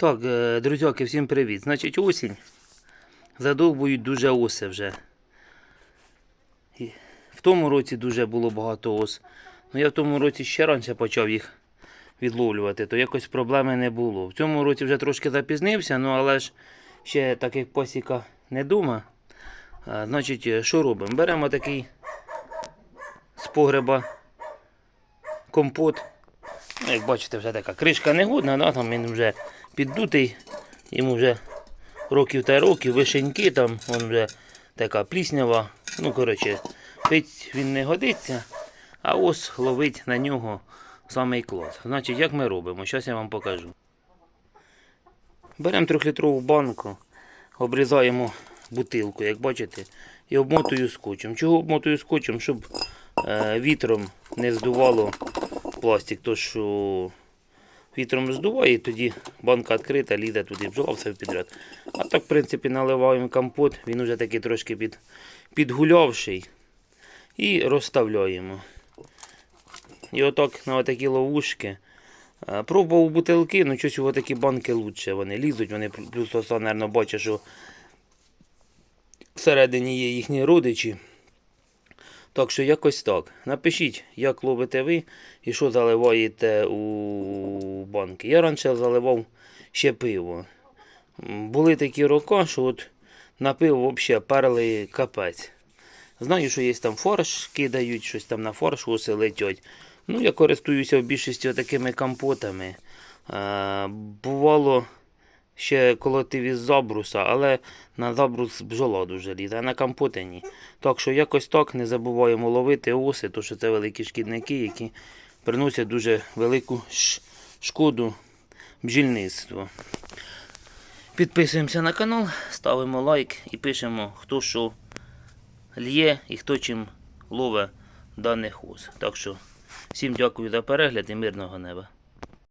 Так, е, друзяки, всім привіт. Значить, осінь. Задовбують дуже оси вже. І в тому році дуже було багато ос. Ну я в тому році ще раніше почав їх відловлювати, то якось проблеми не було. В цьому році вже трошки запізнився, ну але ж ще так як пасіка не дома. А, значить, е, що робимо? Беремо такий з погреба компот. Ну, як бачите, вже така кришка негодна, да? там він вже піддутий, йому вже років та років, вишеньки, там він вже така пліснява. Ну, коротше, пить він не годиться, а ось ловить на нього самий клас. Значить, як ми робимо? Зараз я вам покажу. Беремо трьохлітрову банку, обрізаємо бутилку, як бачите, і обмотую скотчем. Чого обмотую скотчем? Щоб е, вітром не здувало пластик, то що вітром здуває, і тоді банка відкрита, лізе туди бджола все підряд. А так, в принципі, наливаємо компот, він уже такий трошки під, підгулявший. І розставляємо. І отак на отакі ловушки. Пробував бутилки, ну щось у такі банки лучше. Вони лізуть, вони плюс оса, мабуть, бачать, що всередині є їхні родичі. Так що якось так. Напишіть, як ловите ви і що заливаєте у банки. Я раніше заливав ще пиво. Були такі роки, що от на пиво взагалі перли капець. Знаю, що є там фарш, кидають, щось там на фарш усе летять. Ну, я користуюся в більшості такими компотами. Бувало ще колотив із забруса, але на забрус бджола дуже лізе, а на компоти. Так що якось так не забуваємо ловити оси, тому що це великі шкідники, які приносять дуже велику шкоду бджільництву. Підписуємося на канал, ставимо лайк і пишемо, хто що лє і хто чим ловить даних ос. Так що всім дякую за перегляд і мирного неба.